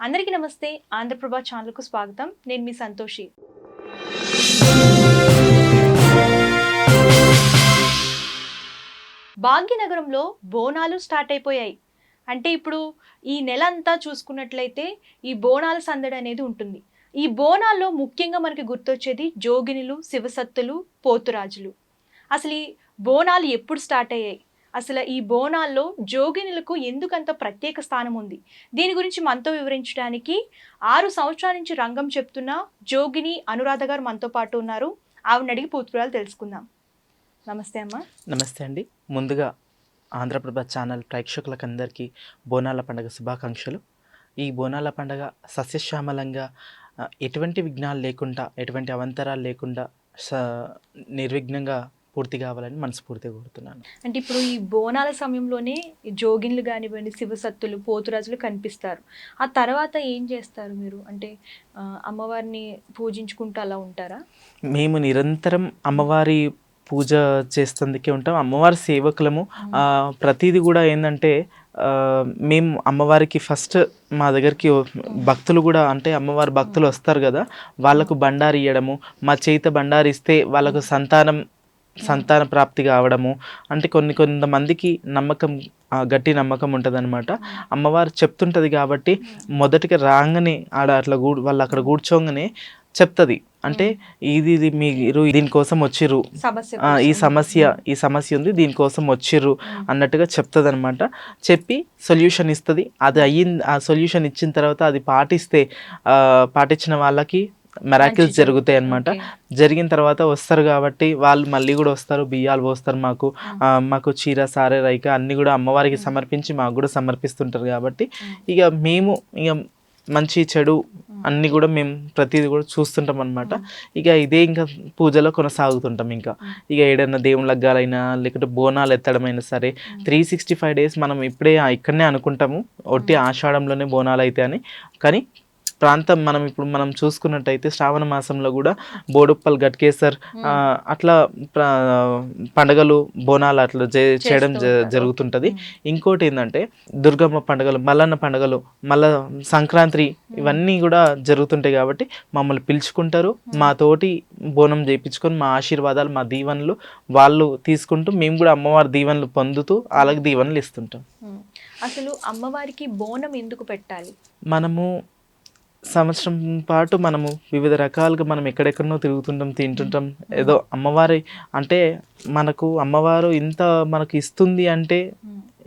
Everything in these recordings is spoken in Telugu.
అందరికీ నమస్తే. ఆంధ్రప్రభ ఛానల్కు స్వాగతం. నేను మీ సంతోషి. భాగ్యనగరంలో బోనాలు స్టార్ట్ అయిపోయాయి. అంటే ఇప్పుడు ఈ నెల అంతా చూసుకున్నట్లయితే ఈ బోనాల సందడి అనేది ఉంటుంది. ఈ బోనాల్లో ముఖ్యంగా మనకి గుర్తొచ్చేది జోగినులు శివసత్తులు పోతురాజులు. అసలు ఈ బోనాలు ఎప్పుడు స్టార్ట్ అయ్యాయి? అసలు ఈ బోనాల్లో జోగినులకు ఎందుకంత ప్రత్యేక స్థానం ఉంది? దీని గురించి మనతో వివరించడానికి ఆరు సంవత్సరాల నుంచి రంగం చెప్తున్న జోగిని అనురాధ గారు మనతో పాటు ఉన్నారు. ఆవిడని అడిగి పూర్తిపురాలు తెలుసుకుందాం. నమస్తే అమ్మా. నమస్తే అండి. ముందుగా ఆంధ్రప్రభ ఛానల్ ప్రేక్షకులకందరికీ బోనాల పండుగ శుభాకాంక్షలు. ఈ బోనాల పండుగ సస్యశ్యామలంగా ఎటువంటి విఘ్నాలు లేకుండా ఎటువంటి అవంతరాలు లేకుండా స నిర్విఘ్నంగా పూర్తి కావాలని మనస్ఫూర్తిగా కోరుతున్నాను. అంటే ఇప్పుడు ఈ బోనాల సమయంలోనే జోగిన్లు కానివ్వండి శివసత్తులు పోతురాజులు కనిపిస్తారు. ఆ తర్వాత ఏం చేస్తారు మీరు? అంటే అమ్మవారిని పూజించుకుంటూ అలా ఉంటారా? మేము నిరంతరం అమ్మవారి పూజ చేస్తుందికే ఉంటాం. అమ్మవారి సేవకులము. ప్రతిదీ కూడా ఏంటంటే మేము అమ్మవారికి ఫస్ట్ మా దగ్గరికి భక్తులు కూడా అంటే అమ్మవారి భక్తులు వస్తారు కదా వాళ్ళకు బండారి ఇవ్వడము మా చేత బండారి ఇస్తే వాళ్ళకు సంతానం సంతాన ప్రాప్తి కావడము. అంటే కొన్ని కొంతమందికి నమ్మకం గట్టి నమ్మకం ఉంటుంది అమ్మవారు చెప్తుంటది కాబట్టి మొదటిగా రాగానే ఆడ అట్లా గూ వాళ్ళు అక్కడ కూర్చోగానే చెప్తుంది. అంటే ఇది ఇది మీరు దీనికోసం వచ్చిర్రు. ఈ. సమస్య ఈ సమస్య ఉంది దీనికోసం వచ్చిర్రు. అన్నట్టుగా చెప్తుంది అనమాట చెప్పి సొల్యూషన్ ఇస్తుంది. అది అయ్యింది ఆ సొల్యూషన్ ఇచ్చిన తర్వాత అది పాటిస్తే పాటించిన వాళ్ళకి మెరాకిల్స్ జరుగుతాయి అనమాట. జరిగిన తర్వాత వస్తారు కాబట్టి వాళ్ళు మళ్ళీ కూడా వస్తారు బియ్యాలు పోస్తారు మాకు. మాకు చీర సారే రైక అన్ని కూడా అమ్మవారికి సమర్పించి మాకు కూడా సమర్పిస్తుంటారు కాబట్టి. ఇక మేము ఇక మంచి చెడు అన్ని కూడా మేము ప్రతిదీ కూడా చూస్తుంటాం అనమాట ఇక ఇదే ఇంకా పూజలో కొనసాగుతుంటాం ఇంకా. ఇక ఏదైనా దేవుని లగ్గాలైనా లేకపోతే బోనాలు ఎత్తడమైనా సరే త్రీ సిక్స్టీ ఫైవ్ డేస్ మనం ఇప్పుడే ఇక్కడనే అనుకుంటాము. ఒట్టి ఆషాఢంలోనే బోనాలు అయితే అని కానీ ప్రాంతం మనం ఇప్పుడు మనం చూసుకున్నట్టయితే శ్రావణ మాసంలో కూడా బోడుప్పల్ గట్కేసర్ అట్లా పండగలు బోనాలు అట్లా చే- చేయడం. జరుగుతుంటది. ఇంకోటి ఏంటంటే దుర్గమ్మ పండుగలు మల్లన్న పండుగలు మళ్ళా సంక్రాంతి ఇవన్నీ కూడా జరుగుతుంటాయి కాబట్టి మమ్మల్ని పిలుచుకుంటారు. మా తోటి బోనం చేయించుకొని మా ఆశీర్వాదాలు మా దీవెనలు వాళ్ళు తీసుకుంటూ మేము కూడా అమ్మవారి దీవెనలు పొందుతూ వాళ్ళకి దీవెనలు ఇస్తుంటాం. అసలు అమ్మవారికి బోనం ఎందుకు పెట్టాలి? మనము సంవత్సరం పాటు మనము వివిధ రకాలుగా మనం ఎక్కడెక్కడనో తిరుగుతుంటాం తింటుంటాం. ఏదో అమ్మవారి అంటే మనకు అమ్మవారు ఇంత మనకు ఇస్తుంది అంటే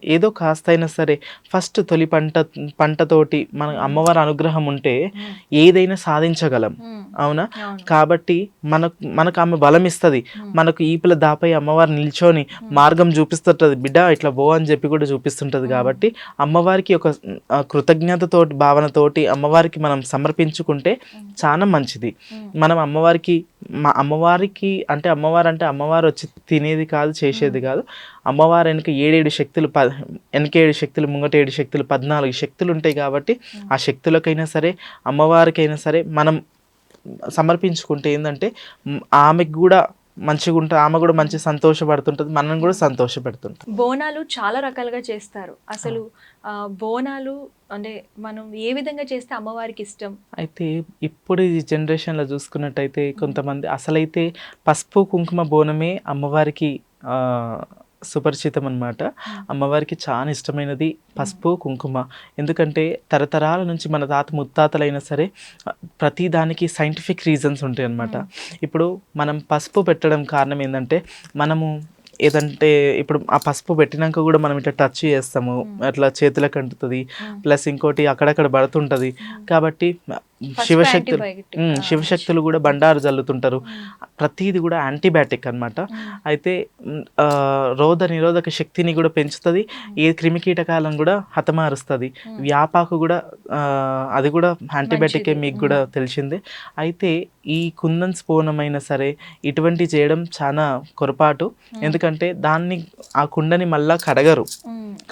ఏదో కాస్త అయినా సరే ఫస్ట్ తొలి పంట పంటతోటి మన అమ్మవారి అనుగ్రహం ఉంటే. ఏదైనా సాధించగలం. అవునా. కాబట్టి మనకు మనకు ఆమె బలం ఇస్తుంది. మనకు ఈపుల దాపై అమ్మవారు నిల్చొని మార్గం చూపిస్తుంటది బిడ్డ ఇట్లా బో అని చెప్పి కూడా చూపిస్తుంటది కాబట్టి అమ్మవారికి ఒక కృతజ్ఞతతోటి భావనతోటి అమ్మవారికి మనం సమర్పించుకుంటే చాలా మంచిది. మనం అమ్మవారికి మా అమ్మవారికి అంటే అమ్మవారు అంటే అమ్మవారు వచ్చి తినేది కాదు చేసేది కాదు. అమ్మవారు వెనక ఏడేడు శక్తులు ప వెనక ఏడు శక్తులు ముంగట ఏడు శక్తులు పద్నాలుగు శక్తులు ఉంటాయి కాబట్టి ఆ శక్తులకైనా సరే అమ్మవారికైనా సరే మనం సమర్పించుకుంటే ఏంటంటే ఆమెకు కూడా మంచిగా ఉంటుంది ఆమె కూడా మంచి సంతోషపడుతుంటుంది మనం కూడా సంతోషపెడుతుంటాం. బోనాలు చాలా రకాలుగా చేస్తారు. అసలు బోనాలు అంటే మనం ఏ విధంగా చేస్తే అమ్మవారికి ఇష్టం? అయితే ఇప్పుడు ఈ జనరేషన్లో చూసుకున్నట్టయితే కొంతమంది అసలైతే పసుపు కుంకుమ బోనమే అమ్మవారికి సుపరిచితం అన్నమాట అమ్మవారికి చాలా ఇష్టమైనది పసుపు కుంకుమ. ఎందుకంటే తరతరాల నుంచి మన తాత ముత్తాతలైనా సరే ప్రతి దానికి సైంటిఫిక్ రీజన్స్ ఉంటాయి అన్నమాట ఇప్పుడు మనం పసుపు పెట్టడం కారణం ఏంటంటే మనము ఏదంటే ఇప్పుడు ఆ పసుపు పెట్టినాక కూడా మనం ఇట్లా టచ్ చేస్తాము. అట్లా చేతులకు అంటుతుంది ప్లస్ ఇంకోటి అక్కడక్కడ పడుతుంటది. కాబట్టి శివశక్తులు శివశక్తులు కూడా బండారు జల్లుతుంటారు. ప్రతిది కూడా యాంటీబయాటిక్ అన్నమాట. అయితే రోగ నిరోధక శక్తిని కూడా పెంచుతుంది. ఏ క్రిమికీటకాలను కూడా హతమారుస్తుంది. వ్యాపాకు కూడా అది కూడా యాంటీబయాటికే. మీకు కూడా తెలిసిందే. అయితే ఈ కుందన్ స్ఫోనమైనా సరే ఇటువంటి చేయడం చాలా పొరపాటు. ఎందుకంటే దాన్ని ఆ కుండని మళ్ళా కడగరు.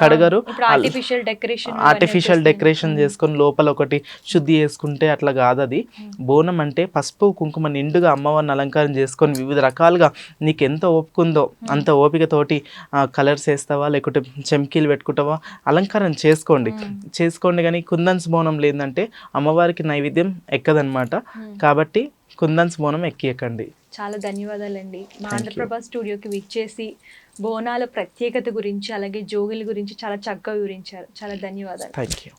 కడగరు. ఇప్పుడు ఆర్టిఫిషియల్ డెకరేషన్ ఆర్టిఫిషియల్ డెకరేషన్ చేసుకొని లోపల ఒకటి శుద్ధి చేసుకుంటే అట్లా కాదు అది బోనం అంటే పసుపు కుంకుమ నిండుగా అమ్మవారిని అలంకారం చేసుకొని వివిధ రకాలుగా నీకు ఎంత ఓపిక ఉందో అంత ఓపికతోటి కలర్స్ వేస్తావా లేకుంటే చెమ్కీలు పెట్టుకుంటావా అలంకారం చేసుకోండి. చేసుకోండి కానీ కుందన్స్ బోనం లేదంటే అమ్మవారికి నైవేద్యం ఎక్కదనమాట కాబట్టి కుందన్స్ బోనం ఎక్కియకండి. చాలా ధన్యవాదాలండి. మా. ఆంధ్రప్రభ స్టూడియోకి విచ్చేసి బోనాల ప్రత్యేకత గురించి అలాగే జోగుల గురించి చాలా చక్కగా వివరించారు. చాలా ధన్యవాదాలు. Thank you